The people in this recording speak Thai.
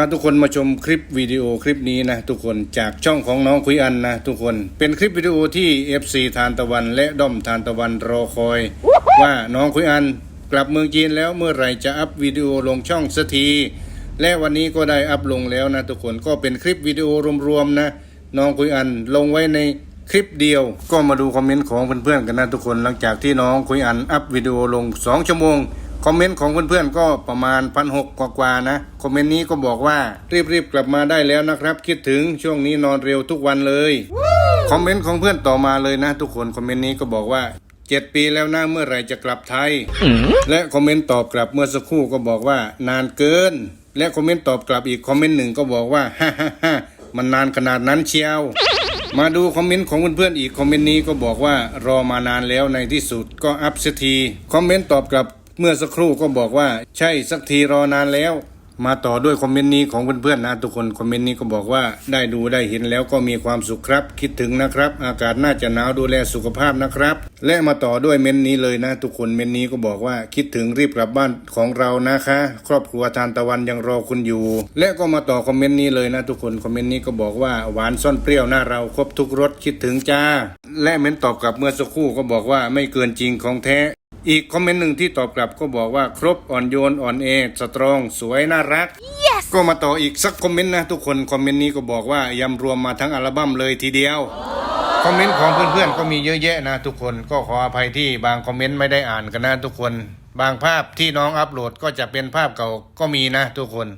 าทุกคนมาชมคลิปวิดีโอคลิปนี้นะทุกคนจากช่องของน้องคุยอันนะทุกคนเป็นคลิปวิดีโอที่ FC ทานตะวัน และด้อมทานตะวันรอคอย ว่าน้องคุยอันกลับเมืองจีนแล้วเมื่อไหร่จะอัพวิดีโอลงช่องสักทีและวันนี้ก็ได้อัพลงแล้วนะทุกคนก็เป็นคลิปวิดีโอรวมๆนะน้องคุยอันลงไว้ในคลิปเดียว ก็มาดูคอมเมนต์ของเพื่อนๆกันนะทุกคนหลังจากที่น้องคุยอันอัพวิดีโอลง 2 ชั่วโมง คอมเมนต์ของเพื่อนๆก็ประมาณพันหกกว่าๆนะ คอมเมนต์นี้ก็บอกว่ารีบๆกลับมาได้แล้วนะครับ คิดถึงช่วงนี้นอนเร็วทุกวันเลย คอมเมนต์ของเพื่อนต่อมาเลยนะ ทุกคนคอมเมนต์นี้ก็บอกว่าเจ็ดปีแล้วนะเมื่อไหรจะกลับไทย และคอมเมนต์ตอบกลับเมื่อสักครู่ก็บอกว่านานเกิน และคอมเมนต์ตอบกลับอีกคอมเมนต์หนึ่งก็บอกว่าฮ่าฮ่าฮ่ามันนานขนาดนั้นเชียว มาดูคอมเมนต์ของเพื่อนๆอีกคอมเมนต์นี้ก็บอกว่ารอมานานแล้วในที่สุดก็อัพสักทีคอมเมนต์ตอบกลับ เมื่อสักครู่ก็บอกว่าใช่สักทีรอนานแล้ว มาต่อด้วยคอมเมนต์นี้ของเพื่อนๆนะทุกคนคอมเมนต์นี้ก็บอกว่าได้ดูได้เห็นแล้วก็มีความสุขครับ คิดถึงนะครับ อากาศน่าจะหนาวดูแลสุขภาพนะครับ และมาต่อด้วยเมนต์นี้เลยนะ ทุกคนเมนต์นี้ก็บอกว่าคิดถึงรีบกลับบ้านของเรานะคะ ครอบครัวทานตะวันยังรอคุณอยู่ และก็มาต่อคอมเมนต์นี้เลยนะทุกคนคอมเมนต์นี้ก็บอกว่าหวานซ่อนเปรี้ยวหน้าเราครบทุกรสคิดถึงจ้าและเมนต์ตอบกลับเมื่อสักครู่ก็บอกว่าไม่เกินจริงของแท้ อีกคอมเมนต์หนึ่งที่ตอบกลับก็บอกว่าครบอ่อนโยนอ่อนเอสตรอง สวยน่ารักก็มาต่ออีกสักคอมเมนต์นะทุกคนคอมเมนต์นี้ก็บอกว่ายำรวมมาทั้งอัลบั้มเลยทีเดียวคอมเมนต์ของเพื่อนๆก็มีเยอะแยะนะทุกคนก็ขออภัยที่บางคอมเมนต์ไม่ได้อ่านกันนะทุกคน บางภาพที่น้องอัปโหลดก็จะเป็นภาพเก่าก็มีนะทุกคน